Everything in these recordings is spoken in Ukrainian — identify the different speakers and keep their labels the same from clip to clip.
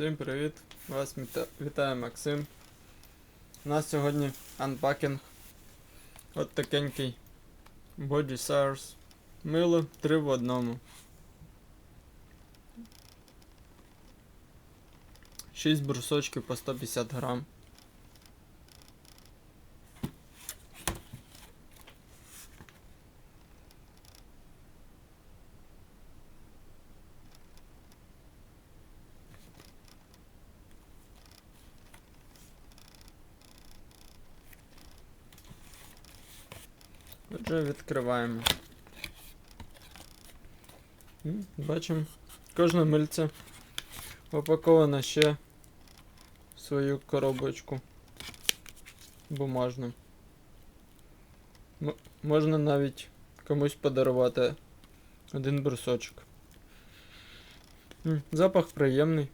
Speaker 1: Всім привіт! Вас віта- вітає Максим. У нас сьогодні анпакінг. От такенький Body Source. Мило 3 в одному. 6 брусочків по 150 грам. Отже, відкриваємо. Бачимо, кожне мильце упаковане ще в свою коробочку бумажну. М- можна навіть комусь подарувати один брусочок. Запах приємний.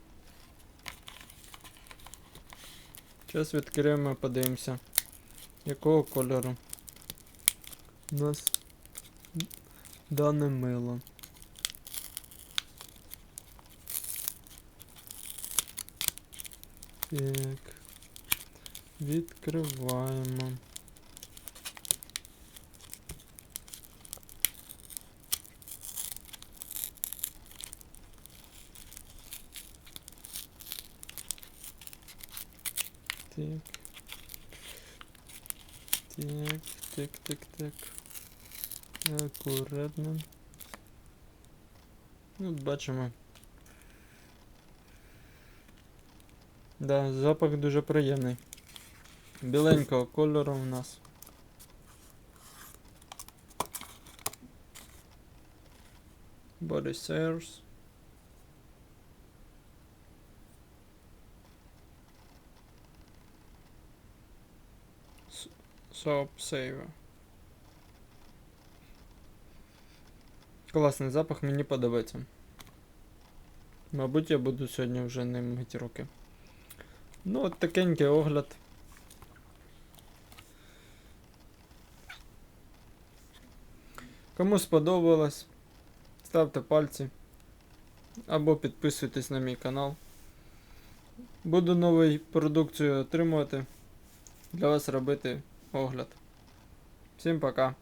Speaker 1: Зараз відкриємо, подивимося, якого кольору нас дане мило. Так. Відкриваємо. Так. Так, так, так, так. Акуратно. Ну, бачимо. Да, запах дуже приємний. Біленького кольору у нас. Body. С- Soap Saver. Класний запах, мені подобається. Мабуть, я буду сьогодні вже ним мити руки. Ну, от такенький огляд. Кому сподобалось, ставте пальці або підписуйтесь на мій канал. Буду нову продукцію отримувати. Для вас робити огляд. Всім пока.